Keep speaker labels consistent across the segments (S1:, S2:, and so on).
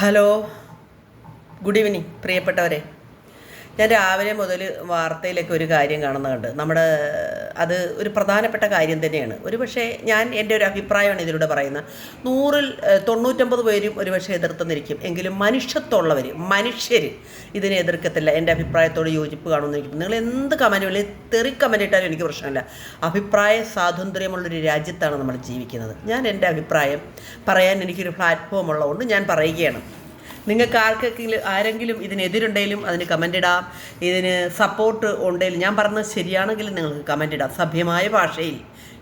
S1: Hello. Good evening പ്രിയപ്പെട്ടവരെ. ഞാൻ രാവിലെ മുതൽ വാർത്തയിലൊക്കെ ഒരു കാര്യം കാണുന്നുണ്ട് നമ്മുടെ അത് ഒരു പ്രധാനപ്പെട്ട കാര്യം തന്നെയാണ്. ഒരു പക്ഷേ ഞാൻ എന്റെ ഒരു അഭിപ്രായമാണ് ഇതിലൂടെ പറയുന്നത്. നൂറിൽ തൊണ്ണൂറ്റമ്പത് പേരും ഒരു പക്ഷേ എതിർത്തെന്നിരിക്കും. എങ്കിലും മനുഷ്യത്വമുള്ളവർ മനുഷ്യർ ഇതിനെ എതിർക്കത്തില്ല. എന്റെ അഭിപ്രായത്തോട് യോജിപ്പ് കാണുമെന്നിരിക്കും. നിങ്ങൾ എന്ത് കമന്റ് വിളി തെറി കമന്റ് ഇട്ടാലും എനിക്ക് പ്രശ്നമില്ല. അഭിപ്രായ സ്വാതന്ത്ര്യമുള്ളൊരു രാജ്യത്താണ് നമ്മൾ ജീവിക്കുന്നത്. ഞാൻ എന്റെ അഭിപ്രായം പറയാൻ എനിക്കൊരു പ്ലാറ്റ്ഫോം ഉള്ളതുകൊണ്ട് ഞാൻ പറയുകയാണ്. നിങ്ങൾക്ക് ആർക്കെങ്കിലും ആരെങ്കിലും ഇതിനെതിരുണ്ടെങ്കിലും അതിന് കമന്റ് ഇടാം. ഇതിന് സപ്പോർട്ട് ഉണ്ടെങ്കിലും ഞാൻ പറഞ്ഞത് ശരിയാണെങ്കിൽ നിങ്ങൾക്ക് കമന്റ് ഇടാം. സഭ്യമായ ഭാഷയിൽ.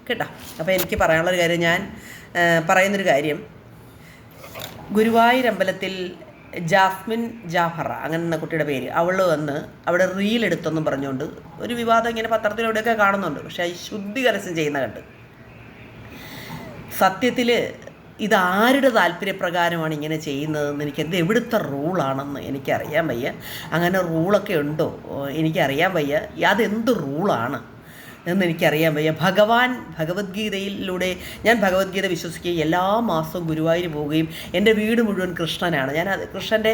S1: കേട്ടോ? അപ്പോൾ എനിക്ക് പറയാനുള്ളൊരു കാര്യം ഞാൻ പറയുന്നൊരു കാര്യം. ഗുരുവായൂർ അമ്പലത്തിൽ ജാസ്മിൻ ജാഫറ അങ്ങനെ എന്ന കുട്ടിയുടെ പേര്. അവൾ വന്ന് അവിടെ റീൽ എടുത്തെന്നും പറഞ്ഞുകൊണ്ട് ഒരു വിവാദം ഇങ്ങനെ പത്രത്തിലൂടെയൊക്കെ കാണുന്നുണ്ട്. പക്ഷേ അത് ശുദ്ധി കലശം ചെയ്യുന്ന കണ്ട്. സത്യത്തിൽ ഇത് ആരുടെ താല്പര്യപ്രകാരമാണ് ഇങ്ങനെ ചെയ്യുന്നതെന്ന് എനിക്ക് എന്ത് എവിടുത്തെ റൂളാണെന്ന് എനിക്കറിയാൻ വയ്യ. അങ്ങനെ റൂളൊക്കെ ഉണ്ടോ? എനിക്കറിയാൻ വയ്യ. അതെന്ത് റൂളാണ്? എന്ന് എനിക്കറിയാൻ വയ്യ. ഭഗവാൻ ഭഗവത്ഗീതയിലൂടെ ഞാൻ ഭഗവത്ഗീത വിശ്വസിക്കുകയും എല്ലാ മാസവും ഗുരുവായൂർ പോവുകയും എന്റെ വീട് മുഴുവൻ കൃഷ്ണനാണ്. ഞാൻ കൃഷ്ണന്റെ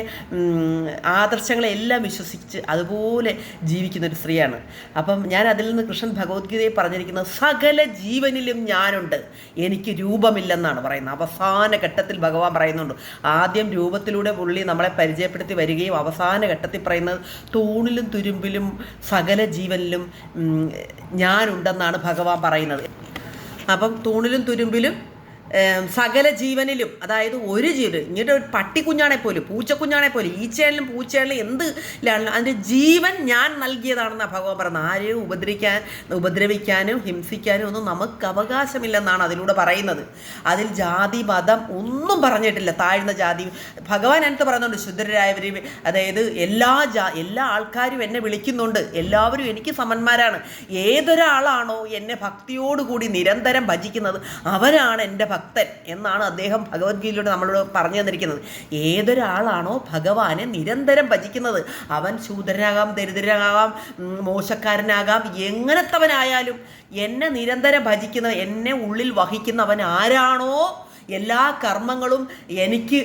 S1: ആദർശങ്ങളെല്ലാം വിശ്വസിച്ച് അതുപോലെ ജീവിക്കുന്ന ഒരു സ്ത്രീയാണ്. അപ്പം ഞാൻ അതിൽ നിന്ന് കൃഷ്ണൻ ഭഗവത്ഗീതയെ പറഞ്ഞിരിക്കുന്ന സകല ജീവനിലും ഞാനുണ്ട്. എനിക്ക് രൂപമില്ലെന്നാണ് പറയുന്നത്. അവസാന ഘട്ടത്തിൽ ഭഗവാൻ പറയുന്നുണ്ട്. ആദ്യം രൂപത്തിലൂടെ പുള്ളി നമ്മളെ പരിചയപ്പെടുത്തി വരികയും അവസാന ഘട്ടത്തിൽ പറയുന്നത് തൂണിലും തുരുമ്പിലും സകല ജീവനിലും ഉം, ഞാനുണ്ടെന്നാണ് ഭഗവാൻ പറയുന്നത്. അപ്പം തൂണിലും തുരുമ്പിലും സകല ജീവനിലും അതായത് ഒരു ജീവൻ ഇങ്ങോട്ട് ഒരു പട്ടിക്കുഞ്ഞാണെ പോലും പൂച്ചക്കുഞ്ഞാണെ പോലും ഈച്ചയാണെങ്കിലും പൂച്ചയാണെങ്കിലും എന്ത് അതിന്റെ ജീവൻ ഞാൻ നൽകിയതാണെന്നാണ് ഭഗവാൻ പറയുന്നത്. ആരെയും ഉപദ്രവിക്കാൻ ഉപദ്രവിക്കാനും ഹിംസിക്കാനും ഒന്നും നമുക്ക് അവകാശമില്ലെന്നാണ് അതിലൂടെ പറയുന്നത്. അതിൽ ജാതി മതം ഒന്നും പറഞ്ഞിട്ടില്ല. താഴ്ന്ന ജാതി. ഭഗവാൻ അതിനകത്ത് പറയുന്നുണ്ട് ശുദ്ധരായവർ അതായത് എല്ലാ ജാ എല്ലാ ആൾക്കാരും എന്നെ വിളിക്കുന്നുണ്ട്. എല്ലാവരും എനിക്ക് സമന്മാരാണ്. ഏതൊരാളാണോ എന്നെ ഭക്തിയോടുകൂടി നിരന്തരം ഭജിക്കുന്നത് അവരാണ് എന്റെ ഭക്തൻ എന്നാണ് അദ്ദേഹം ഭഗവത്ഗീതയിലൂടെ നമ്മളോട് പറഞ്ഞു തന്നിരിക്കുന്നത്. ഏതൊരാളാണോ ഭഗവാനെ നിരന്തരം ഭജിക്കുന്നത്? അവൻ ശൂദ്രനാകാം ദരിദ്രനാകാം മോശക്കാരനാകാം എങ്ങനത്തവനായാലും എന്നെ നിരന്തരം ഭജിക്കുന്ന എന്നെ ഉള്ളിൽ വഹിക്കുന്നവൻ ആരാണോ എല്ലാ കർമ്മങ്ങളും എനിക്ക്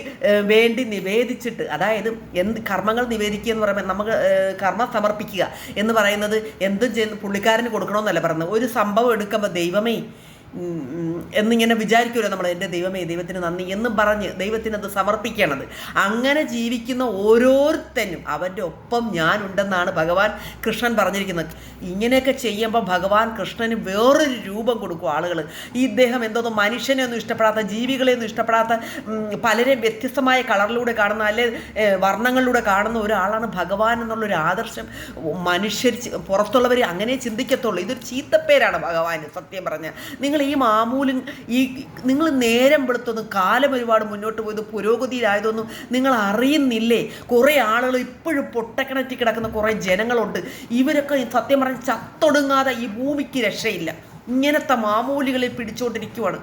S1: വേണ്ടി നിവേദിച്ചിട്ട് അതായത് എന്ത് കർമ്മങ്ങൾ നിവേദിക്കുക എന്ന് പറയുമ്പോൾ നമുക്ക് കർമ്മം സമർപ്പിക്കുക എന്ന് പറയുന്നത് എന്തും ചെയ്യുന്ന പുള്ളിക്കാരന് കൊടുക്കണമെന്നല്ല പറയുന്നത്. ഒരു സംഭവം എടുക്കുമ്പോൾ ദൈവമേ എന്നിങ്ങനെ വിചാരിക്കുമല്ലോ നമ്മൾ എന്റെ ദൈവമേ ദൈവത്തിന് നന്ദി എന്ന് പറഞ്ഞ് ദൈവത്തിന് അത് സമർപ്പിക്കണത്. അങ്ങനെ ജീവിക്കുന്ന ഓരോരുത്തരും അവന്റെ ഒപ്പം ഞാനുണ്ടെന്നാണ് ഭഗവാൻ കൃഷ്ണൻ പറഞ്ഞിരിക്കുന്നത്. ഇങ്ങനെയൊക്കെ ചെയ്യുമ്പോൾ ഭഗവാൻ കൃഷ്ണന് വേറൊരു രൂപം കൊടുക്കും ആളുകൾ ഈ ഇദ്ദേഹം എന്തോന്നും മനുഷ്യനെ ഒന്നും ഇഷ്ടപ്പെടാത്ത ജീവികളെ ഒന്നും ഇഷ്ടപ്പെടാത്ത പലരെ വ്യത്യസ്തമായ കളറിലൂടെ കാണുന്ന അല്ലെ വർണങ്ങളിലൂടെ കാണുന്ന ഒരാളാണ് ഭഗവാൻ എന്നുള്ളൊരു ആദർശം മനുഷ്യർ പുറത്തുള്ളവരെ അങ്ങനെ ചിന്തിക്കത്തുള്ളൂ. ഇതൊരു ചീത്തപ്പേരാണ് ഭഗവാൻ സത്യം പറഞ്ഞാൽ നിങ്ങൾ ഈ മാമൂലും ഈ നിങ്ങൾ നേരം വെളുത്തൊന്നും കാലം ഒരുപാട് മുന്നോട്ട് പോയത് പുരോഗതിയിലായതൊന്നും നിങ്ങൾ അറിയുന്നില്ലേ? കുറേ ആളുകൾ ഇപ്പോഴും പൊട്ടക്കിണറ്റി കിടക്കുന്ന കുറേ ജനങ്ങളുണ്ട്. ഇവരൊക്കെ സത്യം പറഞ്ഞ് ചത്തൊടുങ്ങാതെ ഈ ഭൂമിക്ക് രക്ഷയില്ല. ഇങ്ങനത്തെ മാമൂലികളിൽ പിടിച്ചുകൊണ്ടിരിക്കുവാണ്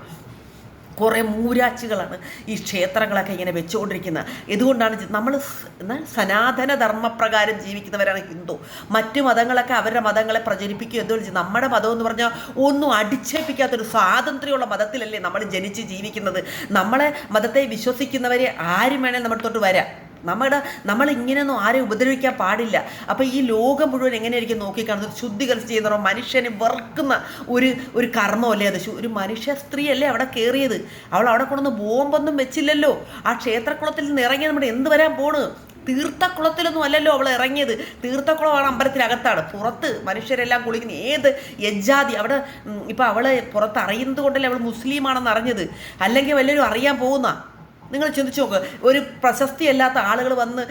S1: കുറേ മൂരാച്ചുകളാണ് ഈ ക്ഷേത്രങ്ങളൊക്കെ ഇങ്ങനെ വെച്ചുകൊണ്ടിരിക്കുന്നത്. ഇതുകൊണ്ടാണ് നമ്മൾ എന്നാൽ സനാതന ധർമ്മപ്രകാരം ജീവിക്കുന്നവരാണ് ഹിന്ദു. മറ്റു മതങ്ങളൊക്കെ അവരുടെ മതങ്ങളെ പ്രചരിപ്പിക്കുക ചെയ്യും? നമ്മുടെ മതം എന്ന് പറഞ്ഞാൽ ഒന്നും അടിച്ചേൽപ്പിക്കാത്തൊരു സ്വാതന്ത്ര്യമുള്ള മതത്തിലല്ലേ നമ്മൾ ജനിച്ച് ജീവിക്കുന്നത്. നമ്മളെ മതത്തെ വിശ്വസിക്കുന്നവരെ ആരും വേണേൽ നമ്മുടെ തൊട്ട് വരാം. നമ്മുടെ നമ്മൾ ഇങ്ങനെയൊന്നും ആരെയും ഉപദ്രവിക്കാൻ പാടില്ല. അപ്പോൾ ഈ ലോകം മുഴുവൻ എങ്ങനെയായിരിക്കും നോക്കിക്കാണുന്നത്? ശുദ്ധീകരിച്ച് ചെയ്യുന്ന മനുഷ്യനെ വെറുക്കുന്ന ഒരു ഒരു കർമ്മമല്ലേ അത്? ഒരു മനുഷ്യ സ്ത്രീയല്ലേ അവിടെ കയറിയത് അവൾ അവിടെ കൊണ്ടൊന്ന് ബോംബൊന്നും വെച്ചില്ലല്ലോ. ആ ക്ഷേത്രക്കുളത്തിൽ നിന്ന് ഇറങ്ങി നമ്മുടെ എന്ത് വരാൻ പോണ്? തീർത്ഥക്കുളത്തിലൊന്നും അല്ലല്ലോ അവൾ ഇറങ്ങിയത്. തീർത്ഥക്കുളമാണ് അമ്പലത്തിനകത്താണ്. പുറത്ത് മനുഷ്യരെല്ലാം കുളിക്കുന്ന ഏത് യജ്ജാതി? അവിടെ ഇപ്പം അവൾ പുറത്ത് അറിയുന്നത് കൊണ്ടല്ലേ അവൾ മുസ്ലിമാണെന്ന് അറിഞ്ഞത്? അല്ലെങ്കിൽ വല്ലവരും അറിയാൻ പോകുന്ന നിങ്ങൾ ചിന്തിച്ചു നോക്ക് ഒരു പ്രശസ്തി പ്രശസ്തിയല്ലാത്ത ആളുകൾ വന്ന്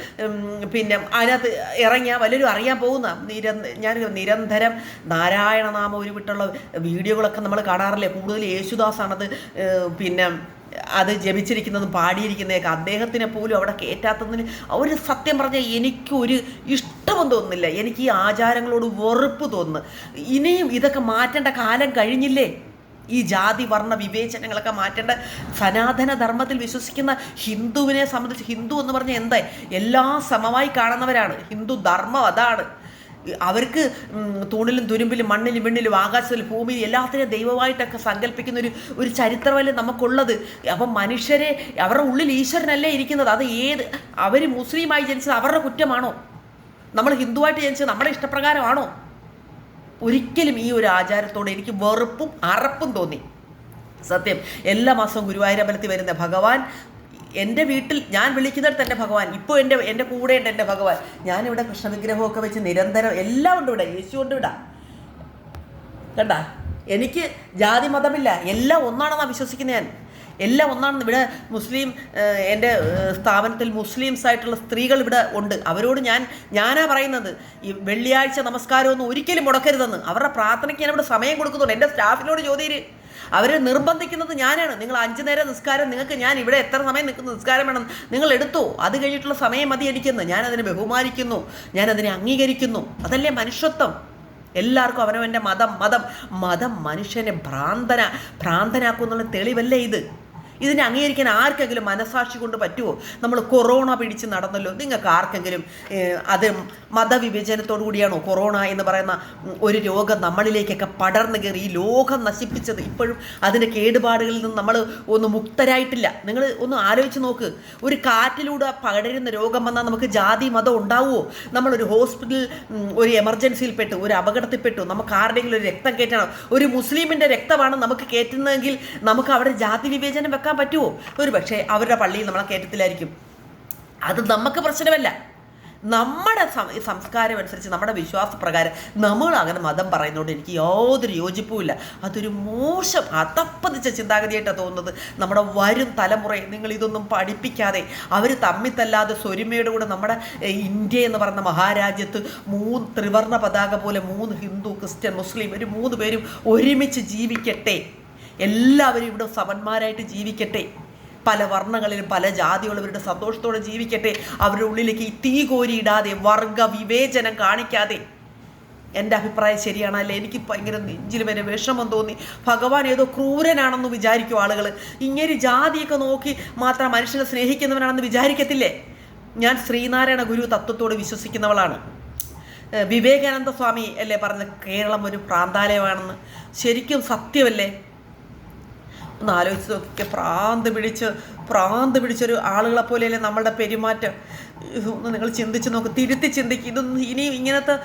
S1: പിന്നെ അതിനകത്ത് ഇറങ്ങിയാൽ വല്ലവരും അറിയാൻ പോകുന്ന നിര ഞാൻ നിരന്തരം നാരായണനാമ ഒരു വിട്ടുള്ള വീഡിയോകളൊക്കെ നമ്മൾ കാണാറില്ലേ? കൂടുതൽ യേശുദാസാണത് പിന്നെ അത് ജപിച്ചിരിക്കുന്നതും പാടിയിരിക്കുന്നതൊക്കെ. അദ്ദേഹത്തിനെ പോലും അവിടെ കയറ്റാത്തതിന് അവർ സത്യം പറഞ്ഞാൽ എനിക്കൊരു ഇഷ്ടമൊന്നും തോന്നുന്നില്ല. എനിക്ക് ഈ ആചാരങ്ങളോട് വെറുപ്പ് തോന്നുന്നു. ഇനിയും ഇതൊക്കെ മാറ്റേണ്ട കാലം കഴിഞ്ഞില്ലേ? ഈ ജാതി വർണ വിവേചനങ്ങളൊക്കെ മാറ്റേണ്ട സനാതന ധർമ്മത്തിൽ വിശ്വസിക്കുന്ന ഹിന്ദുവിനെ സംബന്ധിച്ച് ഹിന്ദു എന്ന് പറഞ്ഞാൽ എന്താ? എല്ലാ സമമായി കാണുന്നവരാണ്. ഹിന്ദു ധർമ്മം അതാണ്. അവർക്ക് തൂണിലും തുരുമ്പിലും മണ്ണിലും വെണ്ണിലും ആകാശത്തിലും ഭൂമിയിലും എല്ലാത്തിനെയും ദൈവമായിട്ടൊക്കെ സങ്കല്പിക്കുന്ന ഒരു ഒരു ചരിത്രമല്ലേ നമുക്കുള്ളത്? അപ്പം മനുഷ്യരെ അവരുടെ ഉള്ളിൽ ഈശ്വരനല്ലേ ഇരിക്കുന്നത്? അത് ഏത് അവർ മുസ്ലിമായി ജനിച്ചത് അവരുടെ കുറ്റമാണോ? നമ്മൾ ഹിന്ദുവായിട്ട് ജനിച്ചത് നമ്മുടെ ഇഷ്ടപ്രകാരമാണോ? ഒരിക്കലും ഈ ഒരു ആചാരത്തോട് എനിക്ക് വെറുപ്പും അറപ്പും തോന്നി. സത്യം എല്ലാ മാസവും ഗുരുവായൂരമ്പലത്തിൽ വരുന്ന ഭഗവാൻ എന്റെ വീട്ടിൽ ഞാൻ വിളിക്കുന്നിടത്ത് എന്റെ ഭഗവാൻ ഇപ്പോൾ എന്റെ എന്റെ കൂടെ ഉണ്ട് എന്റെ ഭഗവാൻ. ഞാനിവിടെ കൃഷ്ണവിഗ്രഹമൊക്കെ വെച്ച് നിരന്തരം എല്ലാം ഉണ്ട് ഇവിടെ യേശു ഉണ്ട് ഇവിടെ. കണ്ട? എനിക്ക് ജാതി മതമില്ല എല്ലാം ഒന്നാണെന്നാണ് വിശ്വസിക്കുന്നത് ഞാൻ. എല്ലാം ഒന്നാണെന്ന് ഇവിടെ മുസ്ലിം എന്റെ സ്ഥാപനത്തിൽ മുസ്ലിംസ് ആയിട്ടുള്ള സ്ത്രീകൾ ഇവിടെ ഉണ്ട്. അവരോട് ഞാൻ ഞാനാ പറയുന്നത് ഈ വെള്ളിയാഴ്ച നമസ്കാരമൊന്നും ഒരിക്കലും മുടക്കരുതെന്ന്. അവരുടെ പ്രാർത്ഥനയ്ക്ക് ഞാൻ ഇവിടെ സമയം കൊടുക്കുന്നുണ്ട്. എന്റെ സ്റ്റാഫിനോട് ചോദ്യം അവരെ നിർബന്ധിക്കുന്നത് ഞാനാണ്. നിങ്ങൾ അഞ്ചു നേരം നിസ്കാരം നിങ്ങൾക്ക് ഞാൻ ഇവിടെ എത്ര സമയം നിൽക്കുന്ന നിസ്കാരം വേണം നിങ്ങൾ എടുത്തോ. അത് കഴിഞ്ഞിട്ടുള്ള സമയം മതി എനിക്കെന്ന്. ഞാൻ അതിനെ ബഹുമാനിക്കുന്നു ഞാൻ അതിനെ അംഗീകരിക്കുന്നു. അതല്ലേ മനുഷ്യത്വം? എല്ലാവർക്കും അവനവന്റെ മതം മതം മതം മനുഷ്യനെ ഭ്രാന്തന ഭ്രാന്തനാക്കുന്നുള്ള തെളിവല്ലേ ഇത്? ഇതിനെ അംഗീകരിക്കാൻ ആർക്കെങ്കിലും മനസാക്ഷി കൊണ്ട് പറ്റുമോ നമ്മൾ കൊറോണ പിടിച്ച് നടന്നല്ലോ. നിങ്ങൾക്ക് ആർക്കെങ്കിലും അത് മതവിഭജനത്തോടു കൂടിയാണോ കൊറോണ എന്ന് പറയുന്ന ഒരു രോഗം നമ്മളിലേക്കൊക്കെ പടർന്നു കയറി ഈ ലോകം നശിപ്പിച്ചത്? ഇപ്പോഴും അതിന്റെ കേടുപാടുകളിൽ നിന്ന് നമ്മൾ ഒന്ന് മുക്തരായിട്ടില്ല. നിങ്ങൾ ഒന്ന് ആലോചിച്ച് നോക്ക്. ഒരു കാറ്റിലൂടെ പകരുന്ന രോഗം വന്നാൽ നമുക്ക് ജാതി മതം ഉണ്ടാവുമോ നമ്മളൊരു ഹോസ്പിറ്റലിൽ ഒരു എമർജൻസിയിൽ പെട്ടു ഒരു അപകടത്തിൽപ്പെട്ടു നമുക്ക് ആരുടെയെങ്കിലും ഒരു രക്തം കയറ്റണം. ഒരു മുസ്ലിമിന്റെ രക്തമാണ് നമുക്ക് കയറ്റുന്നതെങ്കിൽ നമുക്ക് അവിടെ ജാതി വിവേചനം വെക്കാൻ പറ്റുമോ ഒരു പക്ഷേ അവരുടെ പള്ളിയിൽ നമ്മളെ കയറ്റത്തിലായിരിക്കും അത് നമുക്ക് പ്രശ്നമല്ല. നമ്മുടെ സംസ്കാരം അനുസരിച്ച് നമ്മുടെ വിശ്വാസപ്രകാരം നമ്മൾ അങ്ങനെ മതം പറയുന്നതുകൊണ്ട് എനിക്ക് യാതൊരു യോജിപ്പുമില്ല. അതൊരു മോശം അതപ്പതിച്ച ചിന്താഗതിയായിട്ടാണ് തോന്നുന്നത്. നമ്മുടെ വരും തലമുറയെ നിങ്ങൾ ഇതൊന്നും പഠിപ്പിക്കാതെ അവർ തമ്മിത്തല്ലാതെ സ്വരുമയുടെ കൂടെ നമ്മുടെ ഇന്ത്യ എന്ന് പറയുന്ന മഹാരാജ്യത്ത് മൂന്ന് ത്രിവർണ പതാക പോലെ മൂന്ന് ഹിന്ദു ക്രിസ്ത്യൻ മുസ്ലിം ഒരു മൂന്ന് പേരും ഒരുമിച്ച് ജീവിക്കട്ടെ. എല്ലാവരും ഇവിടെ സമന്മാരായിട്ട് ജീവിക്കട്ടെ. പല വർണങ്ങളിലും പല ജാതികളും ഇവരുടെ സന്തോഷത്തോടെ ജീവിക്കട്ടെ. അവരുടെ ഉള്ളിലേക്ക് ഈ തീ കോരിയിടാതെ വർഗ വിവേചനം കാണിക്കാതെ. എന്റെ അഭിപ്രായം ശരിയാണല്ലേ എനിക്ക് ഭയങ്കര നെഞ്ചിൽ വരെ വിഷമം തോന്നി. ഭഗവാൻ ഏതോ ക്രൂരനാണെന്ന് വിചാരിക്കും ആളുകൾ ഇങ്ങനെ ജാതിയൊക്കെ നോക്കി മാത്രം മനുഷ്യനെ സ്നേഹിക്കുന്നവനാണെന്ന് വിചാരിക്കത്തില്ലേ? ഞാൻ ശ്രീനാരായണ ഗുരു തത്വത്തോട് വിശ്വസിക്കുന്നവളാണ്. വിവേകാനന്ദ സ്വാമി അല്ലേ പറഞ്ഞ കേരളം ഒരു പ്രാന്താലയമാണെന്ന്. ശരിക്കും സത്യമല്ലേ? ഒന്ന് ആലോചിച്ച് നോക്കിക്കുക പ്രാന്ത് പിടിച്ച് പ്രാന്ത് പിടിച്ചൊരു ആളുകളെ പോലെയല്ലേ നമ്മളുടെ പെരുമാറ്റം. ഒന്ന് നിങ്ങൾ ചിന്തിച്ച് നോക്ക് തിരുത്തി ചിന്തിക്കും. ഇതൊന്നും ഇനി ഇങ്ങനത്തെ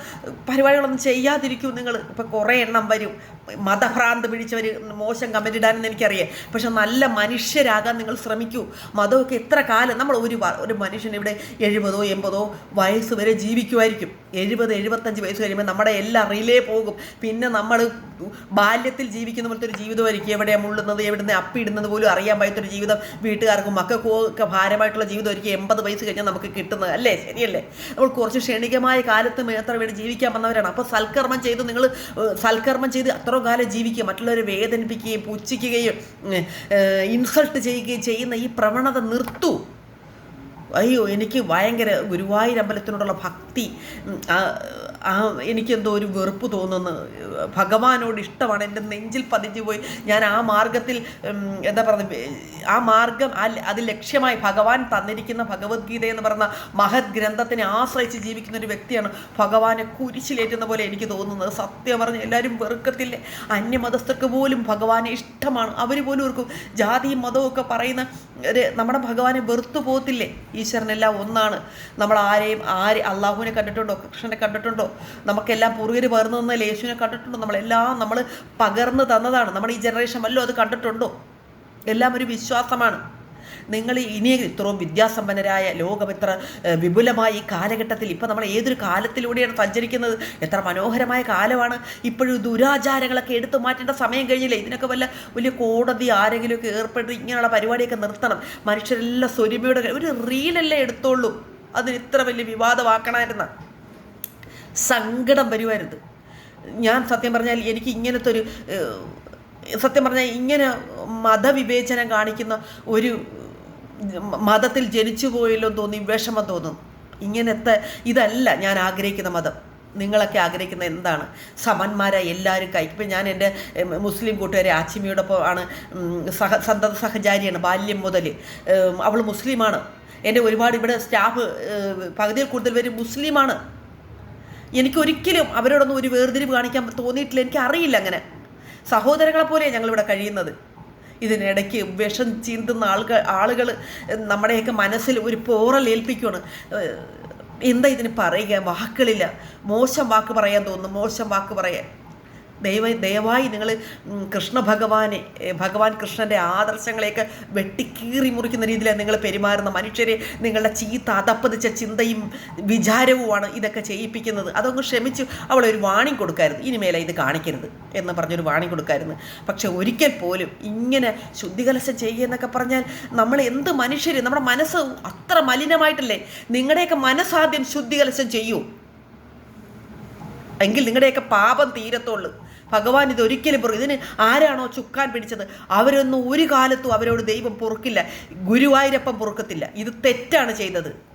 S1: പരിപാടികളൊന്നും ചെയ്യാതിരിക്കും നിങ്ങൾ. ഇപ്പം കുറേ എണ്ണം വരും. മതഭ്രാന്ത് പിടിച്ചവർ മോശം കമന്റ് ഇടാനെന്ന് എനിക്കറിയാം. പക്ഷെ നല്ല മനുഷ്യരാകാൻ നിങ്ങൾ ശ്രമിക്കൂ. മതമൊക്കെ എത്ര കാലം നമ്മൾ ഒരു ഒരു മനുഷ്യൻ ഇവിടെ എഴുപതോ എൺപതോ വയസ്സ് വരെ ജീവിക്കുമായിരിക്കും. എഴുപത് എഴുപത്തഞ്ച് വയസ്സ് കഴിയുമ്പോൾ നമ്മുടെ എല്ലാം റിലേ പോകും. പിന്നെ നമ്മൾ ബാല്യത്തിൽ ജീവിക്കുന്ന പോലത്തെ ഒരു ജീവിതമായിരിക്കും. എവിടെയാണ് മുള്ളുന്നത് എവിടുന്ന് അപ്പിടുന്നത് പോലും അറിയാൻ പറ്റാത്തൊരു ജീവിതം വീട്ടുകാർക്കും മക്കൾക്കും ഭാരമായിട്ടുള്ള ജീവിതമായിരിക്കും എൺപത് വയസ്സ് കഴിഞ്ഞാൽ നമുക്ക് കിട്ടുന്നത്. അല്ലേ? ശരിയല്ലേ? നമ്മൾ കുറച്ച് ക്ഷണികമായ കാലത്ത് മാത്രം വേണ്ടി ജീവിക്കാൻ വന്നവരാണ്. അപ്പോൾ സൽക്കർമ്മം ചെയ്ത് നിങ്ങൾ സൽക്കർമ്മം ചെയ്ത് അത്ര കാലം ജീവിക്കുക. മറ്റുള്ളവരെ വേദനിപ്പിക്കുകയും പുച്ഛിക്കുകയും ഇൻസൾട്ട് ചെയ്യുകയും ചെയ്യുന്ന ഈ പ്രവണത നിർത്തൂ. അയ്യോ എനിക്ക് ഭയങ്കര ഗുരുവായൂർ അമ്പലത്തിനോടുള്ള ഭക്തി ആ, എനിക്കെന്തോ ഒരു വെറുപ്പ് തോന്നുന്നു. ഭഗവാനോട് ഇഷ്ടമാണ് എന്റെ നെഞ്ചിൽ പതിച്ചു പോയി. ഞാൻ ആ മാർഗത്തിൽ എന്താ പറയുക ആ മാർഗം അത് ലക്ഷ്യമായി ഭഗവാൻ തന്നിരിക്കുന്ന ഭഗവത്ഗീത എന്ന് പറയുന്ന മഹത് ഗ്രന്ഥത്തിനെ ആശ്രയിച്ച് ജീവിക്കുന്ന ഒരു വ്യക്തിയാണ് ഭഗവാനെ കുരിശിലേറ്റുന്ന പോലെ എനിക്ക് തോന്നുന്നത്. സത്യം പറഞ്ഞ് എല്ലാവരും വെറുക്കത്തില്ല? അന്യമതസ്ഥർക്ക് പോലും ഭഗവാനെ ഇഷ്ടമാണ്. അവർ പോലും ഓർക്കും ജാതിയും മതവും ഒക്കെ പറയുന്ന നമ്മുടെ ഭഗവാനെ വെറുത്തു പോകത്തില്ലേ? ഈശ്വരനെല്ലാം ഒന്നാണ്. നമ്മൾ ആരെയും ആര് അള്ളാഹുവിനെ കണ്ടിട്ടുണ്ടോ? കൃഷ്ണനെ കണ്ടിട്ടുണ്ടോ? നമുക്കെല്ലാം പൂർവര് പകർന്നു തന്ന യേശുവിനെ കണ്ടിട്ടുണ്ടോ? നമ്മളെല്ലാം നമ്മൾ പകർന്നു തന്നതാണ്. നമ്മൾ ഈ ജനറേഷൻ വല്ലതും അത് കണ്ടിട്ടുണ്ടോ? എല്ലാം ഒരു വിശ്വാസമാണ്. നിങ്ങൾ ഇനിയെങ്കിലും ഇത്രയും വിദ്യാസമ്പന്നരായ ലോകം ഇത്ര ഏഹ്, വിപുലമായ ഈ കാലഘട്ടത്തിൽ ഇപ്പം നമ്മൾ ഏതൊരു കാലത്തിലൂടെയാണ് സഞ്ചരിക്കുന്നത്? എത്ര മനോഹരമായ കാലമാണ്. ഇപ്പോഴും ദുരാചാരങ്ങളൊക്കെ എടുത്തു മാറ്റേണ്ട സമയം കഴിഞ്ഞില്ലേ? ഇതിനൊക്കെ വല്ല വലിയ കോടതി ആരെങ്കിലുമൊക്കെ ഏർപ്പെട്ട് ഇങ്ങനെയുള്ള പരിപാടിയൊക്കെ നിർത്തണം. മനുഷ്യരെല്ലാം സ്വരുമയുടെ ഒരു റീലല്ലേ എടുത്തോളൂ. അതിന് ഇത്ര വലിയ വിവാദമാക്കണമായിരുന്ന. സങ്കടം വരുമായിരുന്നു ഞാൻ സത്യം പറഞ്ഞാൽ എനിക്ക് ഇങ്ങനത്തെ ഒരു സത്യം പറഞ്ഞാൽ ഇങ്ങനെ മതവിവേചനം കാണിക്കുന്ന ഒരു മതത്തിൽ ജനിച്ചു പോയല്ലോ തോന്നി വിഷമം തോന്നും. ഇങ്ങനത്തെ ഇതല്ല ഞാൻ ആഗ്രഹിക്കുന്ന മതം. നിങ്ങളൊക്കെ ആഗ്രഹിക്കുന്ന എന്താണ്? സമന്മാരായ എല്ലാവരും കൈ ഇപ്പം ഞാൻ എന്റെ മുസ്ലിം കൂട്ടുകാരെ ആച്ചിമിയോടൊപ്പം ആണ് സഹ സന്തത സഹചാരിയാണ് ബാല്യം മുതൽ. അവൾ മുസ്ലിമാണ്. എന്റെ ഒരുപാട് ഇവിടെ സ്റ്റാഫ് പകുതിയിൽ കൂടുതൽ പേര് മുസ്ലിമാണ്. എനിക്കൊരിക്കലും അവരോടൊന്നും ഒരു വേർതിരിവ് കാണിക്കാൻ തോന്നിയിട്ടില്ല. എനിക്ക് അറിയില്ല അങ്ങനെ. സഹോദരങ്ങളെ പോലെ ഞങ്ങളിവിടെ കഴിയുന്നത്. ഇതിനിടയ്ക്ക് വിഷം ചീന്തുന്ന ആളുകൾ ആളുകൾ നമ്മുടെയൊക്കെ മനസ്സിൽ ഒരു പോറൽ ഏൽപ്പിക്കുകയാണ് എന്താ ഇതിന് പറയുക? വാക്കുകളില്ല. മോശം വാക്ക് പറയാൻ തോന്നുന്നു. മോശം വാക്ക് പറയാൻ. ദയവായി ദയവായി നിങ്ങൾ കൃഷ്ണ ഭഗവാനെ ഭഗവാൻ കൃഷ്ണന്റെ ആദർശങ്ങളെയൊക്കെ വെട്ടിക്കീറി മുറിക്കുന്ന രീതിയിലാണ് നിങ്ങൾ പെരുമാറുന്ന മനുഷ്യരെ നിങ്ങളുടെ ചീത്ത അതപ്പതിച്ച ചിന്തയും വിചാരവുമാണ് ഇതൊക്കെ ചെയ്യിപ്പിക്കുന്നത്. അതൊന്ന് ക്ഷമിച്ച് അവളൊരു വാണിംഗ് കൊടുക്കായിരുന്നു. ഇനിമേലെ ഇത് കാണിക്കരുത് എന്ന് പറഞ്ഞൊരു വാണിംഗ് കൊടുക്കായിരുന്നു. പക്ഷെ ഒരിക്കൽ പോലും ഇങ്ങനെ ശുദ്ധികലശം ചെയ്യുക എന്നൊക്കെ പറഞ്ഞാൽ നമ്മൾ എന്ത് മനുഷ്യർ നമ്മുടെ മനസ്സ് അത്ര മലിനമായിട്ടല്ലേ? നിങ്ങളുടെയൊക്കെ മനസ്സാദ്യം ശുദ്ധികലശം ചെയ്യൂ. എങ്കിൽ നിങ്ങളുടെയൊക്കെ പാപം തീരത്തുള്ളൂ. ഭഗവാൻ ഇതൊരിക്കലും പൊറുക്കും ഇതിന് ആരാണോ ചുക്കാൻ പിടിച്ചത്? അവരൊന്നും ഒരു കാലത്തും അവരോട് ദൈവം പൊറുക്കില്ല. ഗുരുവായൂരപ്പം പൊറുക്കത്തില്ല. ഇത് തെറ്റാണ് ചെയ്തത്.